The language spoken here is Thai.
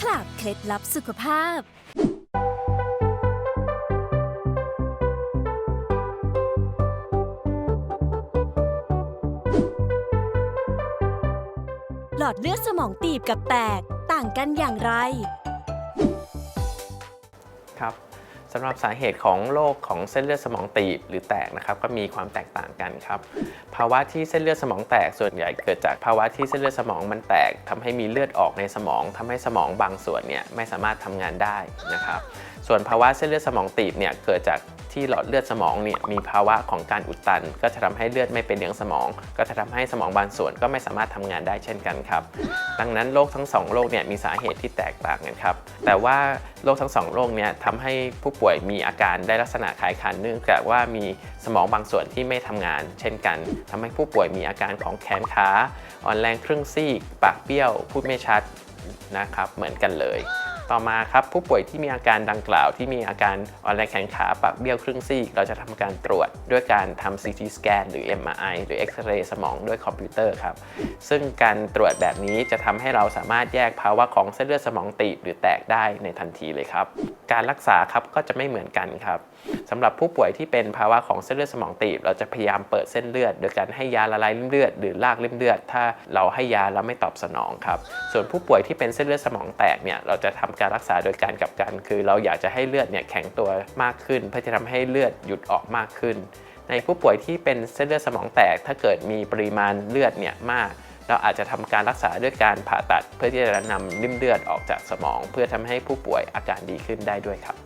คลับเคล็ดลับสุขภาพ หลอดเลือดสมองตีบกับแตกต่างกันอย่างไร ครับ สำหรับสาเหตุของโรคของเส้นเลือดสมองตีบหรือแตกนะครับก็มีความแตกต่างกันครับ ภาวะที่เส้นเลือดสมองแตกส่วนใหญ่เกิดจากภาวะที่เส้นเลือดสมองมันแตกทำให้มีเลือดออกในสมองทำให้สมองบางส่วนเนี่ยไม่สามารถทำงานได้นะครับ ส่วนภาวะเส้นเลือดสมองตีบเนี่ยเกิดจาก ที่หลอดเลือดสมองเนี่ยมีภาวะของการอุดตัน ก็จะทำให้เลือดไม่ไปเลี้ยงสมอง ก็จะทำให้สมองบางส่วนก็ไม่สามารถทำงานได้เช่นกันครับ ดังนั้นโรคทั้งสองโรคเนี่ยมีสาเหตุที่แตกต่างกันครับ แต่ว่าโรคทั้งสองโรคเนี่ยทำให้ผู้ป่วยมีอาการได้ลักษณะคล้ายคลึงเนื่องจากว่ามีสมองบางส่วนที่ไม่ทำงาน เช่นกันทำให้ผู้ป่วยมีอาการของแขนขาอ่อนแรงครึ่งซีก ปากเบี้ยว พูดไม่ชัดนะครับ เหมือนกันเลย ต่อมาครับผู้ป่วยที่มีอาการดังกล่าวที่มีอาการอ่อนแรงแขนขาปากเบี้ยวครึ่งซีก เราจะทำการตรวจด้วยการทำ CT scan หรือ MRI หรือเอ็กซเรย์สมองด้วยคอมพิวเตอร์ครับซึ่งการตรวจแบบนี้จะทำให้เราสามารถแยกภาวะของเส้นเลือดสมองตีบหรือแตกได้ในทันทีเลยครับ การรักษาครับก็จะไม่เหมือนกันครับสำหรับผู้ป่วยที่เป็นภาวะของเส้นเลือดสมองตีบ เราจะพยายามเปิดเส้นเลือด โดยการให้ยาละลายริ่มเลือด หรือลากริ่มเลือด ถ้าเราให้ยาแล้วไม่ตอบสนองครับส่วนผู้ป่วยที่เป็นเส้นเลือดสมองแตกเนี่ยเราจะทำการรักษาโดยการกลับกัน คือเราอยากจะให้เลือดเนี่ยแข็งตัวมากขึ้น เพื่อจะทำให้เลือดหยุดออกมากขึ้น ในผู้ป่วยที่เป็นเส้นเลือดสมองแตก ถ้าเกิดมีปริมาณเลือดเนี่ยมาก เราอาจจะทำการรักษาด้วยการผ่าตัด เพื่อที่จะนำริ่มเลือดออกจากสมอง เพื่อทำให้ผู้ป่วยอาการดีขึ้นได้ด้วยครับ